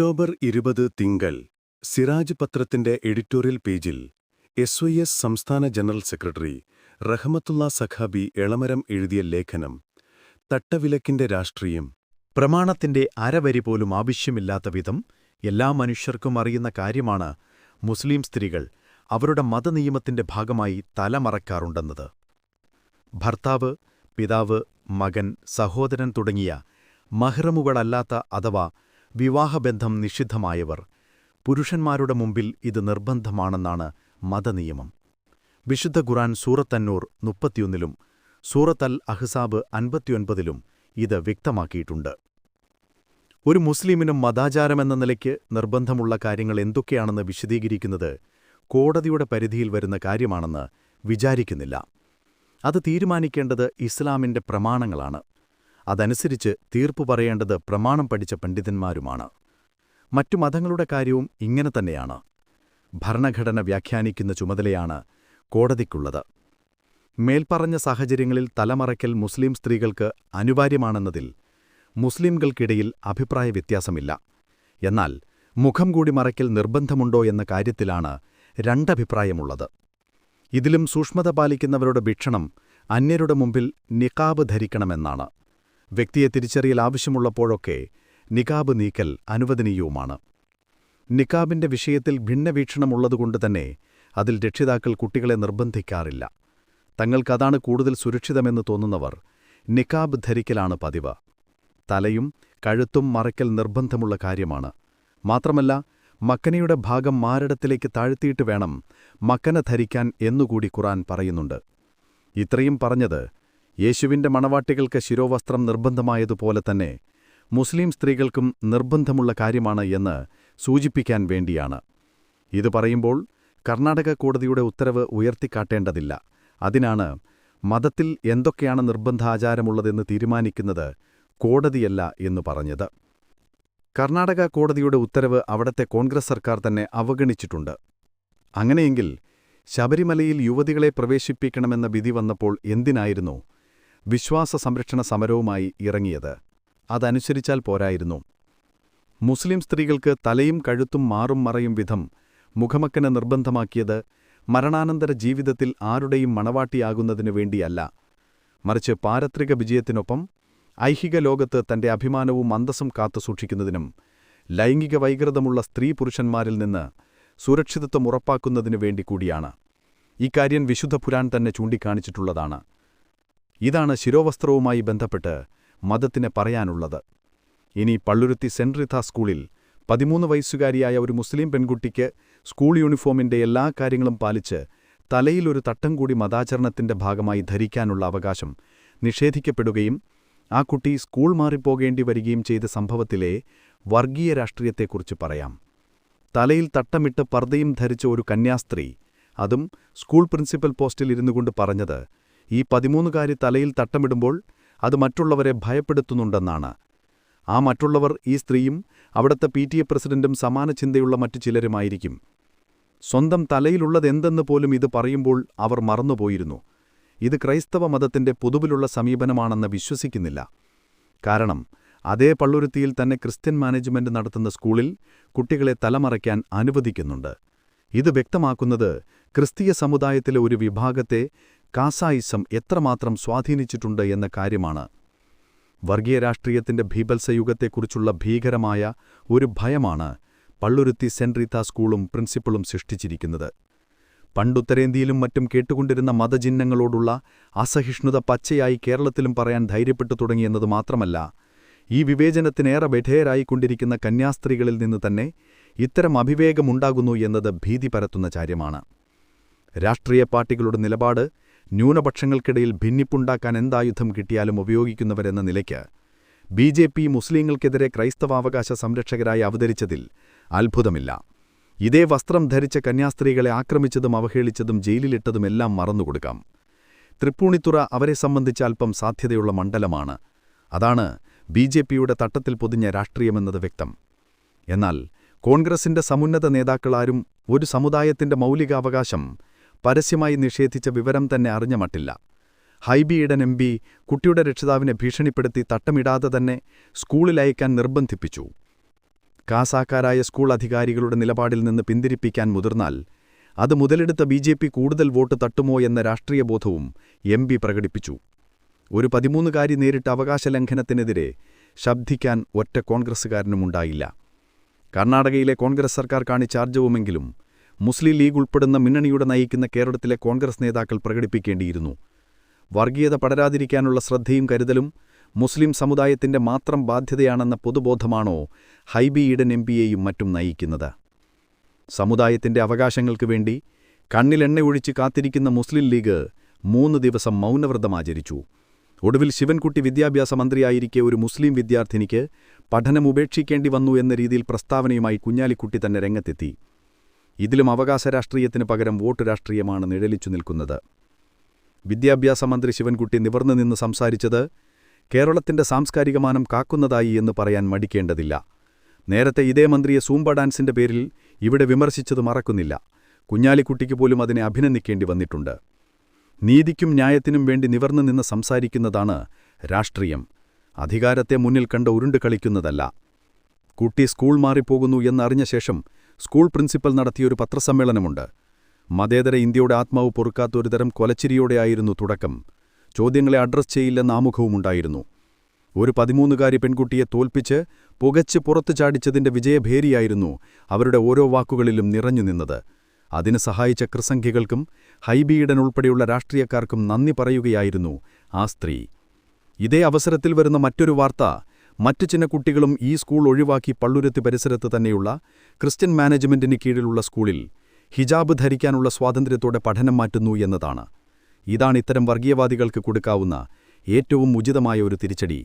October ഇരുപത് തിങ്കൾ സിറാജ് പത്രത്തിന്റെ എഡിറ്റോറിയൽ പേജിൽ എസ് വൈ എസ് സംസ്ഥാന ജനറൽ സെക്രട്ടറി റഹമത്തുള്ള സഖാബി എളമരം എഴുതിയ ലേഖനം തട്ടവിലക്കിന്റെ രാഷ്ട്രീയം പ്രമാണത്തിന്റെ അരവരി പോലും ആവശ്യമില്ലാത്ത വിധം എല്ലാ മനുഷ്യർക്കും അറിയുന്ന കാര്യമാണ് മുസ്ലിം സ്ത്രീകൾ അവരുടെ മതനിയമത്തിന്റെ ഭാഗമായി തലമറക്കാറുണ്ടെന്നത്. ഭർത്താവ് പിതാവ് മകൻ സഹോദരൻ തുടങ്ങിയ മഹ്റമുകളല്ലാത്ത അഥവാ വിവാഹബന്ധം നിഷിദ്ധമായവർ. പുരുഷന്മാരുടെ മുമ്പിൽ ഇത് നിർബന്ധമാണെന്നാണ് മതനിയമം. വിശുദ്ധ ഖുറാൻ സൂറത്തന്നൂർ മുപ്പത്തിയൊന്നിലും സൂറത്ത് അൽ അഹ്സാബ് അൻപത്തിയൊൻപതിലും ഇത് വ്യക്തമാക്കിയിട്ടുണ്ട്. ഒരു മുസ്ലിമിനും മതാചാരമെന്ന നിലയ്ക്ക് നിർബന്ധമുള്ള കാര്യങ്ങൾ എന്തൊക്കെയാണെന്ന് വിശദീകരിക്കുന്നത് കോടതിയുടെ പരിധിയിൽ വരുന്ന കാര്യമാണെന്ന് വിചാരിക്കുന്നില്ല. അത് തീരുമാനിക്കേണ്ടത് ഇസ്ലാമിന്റെ പ്രമാണങ്ങളാണ്. അതനുസരിച്ച് തീർപ്പു പറയേണ്ടത് പ്രമാണം പഠിച്ച പണ്ഡിതന്മാരുമാണ്. മറ്റു മതങ്ങളുടെ കാര്യവും ഇങ്ങനെ തന്നെയാണ്. ഭരണഘടന വ്യാഖ്യാനിക്കുന്ന ചുമതലയാണ് കോടതിക്കുള്ളത്. മേൽപ്പറഞ്ഞ സാഹചര്യങ്ങളിൽ തലമറയ്ക്കൽ മുസ്ലിം സ്ത്രീകൾക്ക് അനിവാര്യമാണെന്നതിൽ മുസ്ലിംകൾക്കിടയിൽ അഭിപ്രായ വ്യത്യാസമില്ല. എന്നാൽ മുഖം കൂടി മറയ്ക്കൽ നിർബന്ധമുണ്ടോ എന്ന കാര്യത്തിലാണ് രണ്ടഭിപ്രായമുള്ളത്. ഇതിലും സൂക്ഷ്മത പാലിക്കുന്നവരുടെ ഭീക്ഷണം അന്യരുടെ മുമ്പിൽ നിക്കാബ് ധരിക്കണമെന്നാണ്. വ്യക്തിയെ തിരിച്ചറിയൽ ആവശ്യമുള്ളപ്പോഴൊക്കെ നികാബ് നീക്കൽ അനുവദനീയവുമാണ്. നിക്കാബിന്റെ വിഷയത്തിൽ ഭിന്നവീക്ഷണമുള്ളതുകൊണ്ട് തന്നെ അതിൽ രക്ഷിതാക്കൾ കുട്ടികളെ നിർബന്ധിക്കാറില്ല. തങ്ങൾക്കതാണ് കൂടുതൽ സുരക്ഷിതമെന്ന് തോന്നുന്നവർ നിക്കാബ് ധരിക്കലാണ് പതിവ്. തലയും കഴുത്തും മറയ്ക്കൽ നിർബന്ധമുള്ള കാര്യമാണ്. മാത്രമല്ല മക്കനയുടെ ഭാഗം മാരടത്തിലേക്ക് താഴ്ത്തിയിട്ട് വേണം മക്കന ധരിക്കാൻ എന്നുകൂടി ഖുറാൻ പറയുന്നുണ്ട്. ഇത്രയും പറഞ്ഞത് യേശുവിന്റെ മണവാട്ടികൾക്ക് ശിരോവസ്ത്രം നിർബന്ധമായതുപോലെ തന്നെ മുസ്ലിം സ്ത്രീകൾക്കും നിർബന്ധമുള്ള കാര്യമാണ് എന്ന് സൂചിപ്പിക്കാൻ വേണ്ടിയാണ്. ഇത് പറയുമ്പോൾ കർണാടക കോടതിയുടെ ഉത്തരവ് ഉയർത്തിക്കാട്ടേണ്ടതില്ല. അതിനാണ് മതത്തിൽ എന്തൊക്കെയാണ് നിർബന്ധാചാരമുള്ളതെന്ന് തീരുമാനിക്കുന്നത് കോടതിയല്ല എന്ന് പറഞ്ഞത്. കർണാടക കോടതിയുടെ ഉത്തരവ് അവിടത്തെ കോൺഗ്രസ് സർക്കാർ തന്നെ അവഗണിച്ചിട്ടുണ്ട്. അങ്ങനെയെങ്കിൽ ശബരിമലയിൽ യുവതികളെ പ്രവേശിപ്പിക്കണമെന്ന വിധി വന്നപ്പോൾ എന്തിനായിരുന്നു വിശ്വാസ സംരക്ഷണ സമരവുമായി ഇറങ്ങിയത്. അതനുസരിച്ചാൽ പോരായിരുന്നു. മുസ്ലിം സ്ത്രീകൾക്ക് തലയും കഴുത്തും മാറും മറയും വിധം മുഖമക്കനെ നിർബന്ധമാക്കിയത് മരണാനന്തര ജീവിതത്തിൽ ആരുടെയും മണവാട്ടിയാകുന്നതിനു വേണ്ടിയല്ല. മറിച്ച് പാരത്രിക വിജയത്തിനൊപ്പം ഐഹിക ലോകത്ത് തന്റെ അഭിമാനവും അന്തസ്സും കാത്തുസൂക്ഷിക്കുന്നതിനും ലൈംഗിക വൈകൃതമുള്ള സ്ത്രീ പുരുഷന്മാരിൽ നിന്ന് സുരക്ഷിതത്വം ഉറപ്പാക്കുന്നതിനു വേണ്ടി കൂടിയാണ്. ഇക്കാര്യം വിശുദ്ധ പുരാൻ തന്നെ ചൂണ്ടിക്കാണിച്ചിട്ടുള്ളതാണ്. ഇതാണ് ശിരോവസ്ത്രവുമായി ബന്ധപ്പെട്ട് മതത്തിന് പറയാനുള്ളത്. ഇനി പള്ളുരുത്തി സെന്റ് റിഥ സ്കൂളിൽ പതിമൂന്ന് വയസ്സുകാരിയായ ഒരു മുസ്ലിം പെൺകുട്ടിക്ക് സ്കൂൾ യൂണിഫോമിന്റെ എല്ലാ കാര്യങ്ങളും പാലിച്ച് തലയിലൊരു തട്ടം കൂടി മതാചരണത്തിന്റെ ഭാഗമായി ധരിക്കാനുള്ള അവകാശം നിഷേധിക്കപ്പെടുകയും ആ കുട്ടി സ്കൂൾ മാറിപ്പോകേണ്ടി വരികയും ചെയ്ത സംഭവത്തിലെ വർഗീയ രാഷ്ട്രീയത്തെക്കുറിച്ച് പറയാം. തലയിൽ തട്ടമിട്ട് പർദ്ദയും ധരിച്ച ഒരു കന്യാസ്ത്രീ അതും സ്കൂൾ പ്രിൻസിപ്പൽ പോസ്റ്റിൽ ഇരുന്നുകൊണ്ട് പറഞ്ഞത് ഈ പതിമൂന്നുകാരി തലയിൽ തട്ടമിടുമ്പോൾ അത് മറ്റുള്ളവരെ ഭയപ്പെടുത്തുന്നുണ്ടെന്നാണ്. ആ മറ്റുള്ളവർ ഈ സ്ത്രീയും അവിടുത്തെ പി ടി എ പ്രസിഡന്റും സമാന ചിന്തയുള്ള മറ്റു ചിലരുമായിരിക്കും. സ്വന്തം തലയിലുള്ളതെന്തെന്ന് പോലും ഇത് പറയുമ്പോൾ അവർ മറന്നുപോയിരുന്നു. ഇത് ക്രൈസ്തവ മതത്തിന്റെ പൊതുവിലുള്ള സമീപനമാണെന്ന് വിശ്വസിക്കുന്നില്ല. കാരണം അതേ പള്ളുരുത്തിയിൽ തന്നെ ക്രിസ്ത്യൻ മാനേജ്മെന്റ് നടത്തുന്ന സ്കൂളിൽ കുട്ടികളെ തലമറയ്ക്കാൻ അനുവദിക്കുന്നുണ്ട്. ഇത് വ്യക്തമാക്കുന്നത് ക്രിസ്തീയ സമുദായത്തിലെ ഒരു വിഭാഗത്തെ കാസായിസം എത്രമാത്രം സ്വാധീനിച്ചിട്ടുണ്ട് എന്ന കാര്യമാണ്. വർഗീയ രാഷ്ട്രീയത്തിന്റെ ഭീപത്സയുഗത്തെക്കുറിച്ചുള്ള ഭീകരമായ ഒരു ഭയമാണ് പള്ളുരുത്തി റീത്ത സ്കൂളും പ്രിൻസിപ്പളും സൃഷ്ടിച്ചിരിക്കുന്നത്. പണ്ടുത്തരേന്ത്യയിലും മറ്റും കേട്ടുകൊണ്ടിരുന്ന മതചിഹ്നങ്ങളോടുള്ള അസഹിഷ്ണുത പച്ചയായി കേരളത്തിലും പറയാൻ ധൈര്യപ്പെട്ടു തുടങ്ങിയെന്നത് മാത്രമല്ല ഈ വിവേചനത്തിനേറെ വിധേയരായിക്കൊണ്ടിരിക്കുന്ന കന്യാസ്ത്രീകളിൽ നിന്ന് തന്നെ ഇത്തരം അഭിവേഗമുണ്ടാകുന്നു എന്നത് ഭീതി പരത്തുന്ന കാര്യമാണ്. രാഷ്ട്രീയ പാർട്ടികളുടെ നിലപാട് ന്യൂനപക്ഷങ്ങൾക്കിടയിൽ ഭിന്നിപ്പുണ്ടാക്കാൻ എന്തായുധം കിട്ടിയാലും ഉപയോഗിക്കുന്നവരെന്ന നിലയ്ക്ക് ബി ജെ പി മുസ്ലിങ്ങൾക്കെതിരെ ക്രൈസ്തവാവകാശ സംരക്ഷകരായി അവതരിച്ചതിൽ അത്ഭുതമില്ല. ഇതേ വസ്ത്രം ധരിച്ച കന്യാസ്ത്രീകളെ ആക്രമിച്ചതും അവഹേളിച്ചതും ജയിലിലിട്ടതുമെല്ലാം മറന്നുകൊടുക്കാം. തൃപ്പൂണിത്തുറ അവരെ സംബന്ധിച്ച അല്പം സാധ്യതയുള്ള മണ്ഡലമാണ്. അതാണ് ബി ജെ പിയുടെ തട്ടത്തിൽ പൊതിഞ്ഞ രാഷ്ട്രീയമെന്നത് വ്യക്തം. എന്നാൽ കോൺഗ്രസിന്റെ സമുന്നത നേതാക്കളാരും ഒരു സമുദായത്തിന്റെ മൗലികാവകാശം പരസ്യമായി നിഷേധിച്ച വിവരം തന്നെ അറിഞ്ഞ മട്ടില്ല. ഹൈബി ഇടൻ എം പി കുട്ടിയുടെ രക്ഷിതാവിനെ ഭീഷണിപ്പെടുത്തി തട്ടമിടാതെ തന്നെ സ്കൂളിലയക്കാൻ നിർബന്ധിപ്പിച്ചു. കാസാക്കാരായ സ്കൂൾ അധികാരികളുടെ നിലപാടിൽ നിന്ന് പിന്തിരിപ്പിക്കാൻ മുതിർന്നാൽ അത് മുതലെടുത്ത ബി ജെ പി കൂടുതൽ വോട്ട് തട്ടുമോ എന്ന രാഷ്ട്രീയ ബോധവും എം പി പ്രകടിപ്പിച്ചു. ഒരു പതിമൂന്നുകാരി നേരിട്ട അവകാശ ലംഘനത്തിനെതിരെ ശബ്ദിക്കാൻ ഒറ്റ കോൺഗ്രസ്സുകാരനുമുണ്ടായില്ല. കർണാടകയിലെ കോൺഗ്രസ് സർക്കാർ കാണിച്ച ആർജവുമെങ്കിലും മുസ്ലിം ലീഗ് ഉൾപ്പെടുന്ന മുന്നണിയുടെ നയിക്കുന്ന കേരളത്തിലെ കോൺഗ്രസ് നേതാക്കൾ പ്രകടിപ്പിക്കേണ്ടിയിരുന്നു. വർഗീയത പടരാതിരിക്കാനുള്ള ശ്രദ്ധയും കരുതലും മുസ്ലിം സമുദായത്തിന്റെ മാത്രം ബാധ്യതയാണെന്ന പൊതുബോധമാണോ ഹൈബി ഈഡൻ എം പിയെയും മറ്റും നയിക്കുന്നത്? സമുദായത്തിന്റെ അവകാശങ്ങൾക്കു വേണ്ടി കണ്ണിലെണ്ണ ഒഴിച്ച് കാത്തിരിക്കുന്ന മുസ്ലിം ലീഗ് മൂന്ന് ദിവസം മൗനവ്രതമാചരിച്ചു ഒടുവിൽ ശിവൻകുട്ടി വിദ്യാഭ്യാസ മന്ത്രിയായിരിക്കെ ഒരു മുസ്ലിം വിദ്യാർത്ഥിനിക്ക് പഠനം ഉപേക്ഷിക്കേണ്ടി വന്നു എന്ന രീതിയിൽ പ്രസ്താവനയുമായി കുഞ്ഞാലിക്കുട്ടി തന്നെ രംഗത്തെത്തി. ഇതിലും അവകാശ രാഷ്ട്രീയത്തിന് പകരം വോട്ട് രാഷ്ട്രീയമാണ് നിഴലിച്ചു നിൽക്കുന്നത്. വിദ്യാഭ്യാസ മന്ത്രി ശിവൻകുട്ടി നിവർന്നു നിന്ന് സംസാരിച്ചത് കേരളത്തിന്റെ സാംസ്കാരികമാനം കാക്കുന്നതായി എന്ന് പറയാൻ മടിക്കേണ്ടതില്ല. നേരത്തെ ഇതേ മന്ത്രിയെ സൂംബ ഡാൻസിന്റെ പേരിൽ ഇവിടെ വിമർശിച്ചത് മറക്കുന്നില്ല. കുഞ്ഞാലിക്കുട്ടിക്ക് പോലും അതിനെ അഭിനന്ദിക്കേണ്ടി വന്നിട്ടുണ്ട്. നീതിക്കും ന്യായത്തിനും വേണ്ടി നിവർന്നു നിന്ന് സംസാരിക്കുന്നതാണ് രാഷ്ട്രീയം. അധികാരത്തെ മുന്നിൽ കണ്ട് ഉരുണ്ട് കളിക്കുന്നതല്ല. കുട്ടി സ്കൂൾ മാറിപ്പോകുന്നു എന്നറിഞ്ഞ ശേഷം സ്കൂൾ പ്രിൻസിപ്പൽ നടത്തിയൊരു പത്രസമ്മേളനമുണ്ട്. മതേതര ഇന്ത്യയുടെ ആത്മാവ് പൊറുക്കാത്ത ഒരുതരം കൊലച്ചിരിയോടെയായിരുന്നു തുടക്കം. ചോദ്യങ്ങളെ അഡ്രസ് ചെയ്യില്ലെന്ന ആമുഖവുമുണ്ടായിരുന്നു ഒരു പതിമൂന്നുകാരി പെൺകുട്ടിയെ തോൽപ്പിച്ച് പുകച്ച് പുറത്തു ചാടിച്ചതിന്റെ വിജയഭേരിയായിരുന്നു അവരുടെ ഓരോ വാക്കുകളിലും നിറഞ്ഞു നിന്നത്. അതിന് സഹായിച്ച കൃസംഖ്യകൾക്കും ഹൈബീഡൻ ഉൾപ്പെടെയുള്ള രാഷ്ട്രീയക്കാർക്കും നന്ദി പറയുകയായിരുന്നു ആ സ്ത്രീ. ഇതേ അവസരത്തിൽ വരുന്ന മറ്റൊരു വാർത്ത മറ്റു ചിന്ന കുട്ടികളും ഈ സ്കൂൾ ഒഴിവാക്കി പള്ളുരത്തി പരിസരത്ത് തന്നെയുള്ള ക്രിസ്ത്യൻ മാനേജ്മെന്റിന് കീഴിലുള്ള സ്കൂളിൽ ഹിജാബ് ധരിക്കാനുള്ള സ്വാതന്ത്ര്യത്തോടെ പഠനം മാറ്റുന്നു എന്നതാണ്. ഇതാണ് ഇത്തരം വർഗീയവാദികൾക്ക് കൊടുക്കാവുന്ന ഏറ്റവും ഉചിതമായ ഒരു തിരിച്ചടി.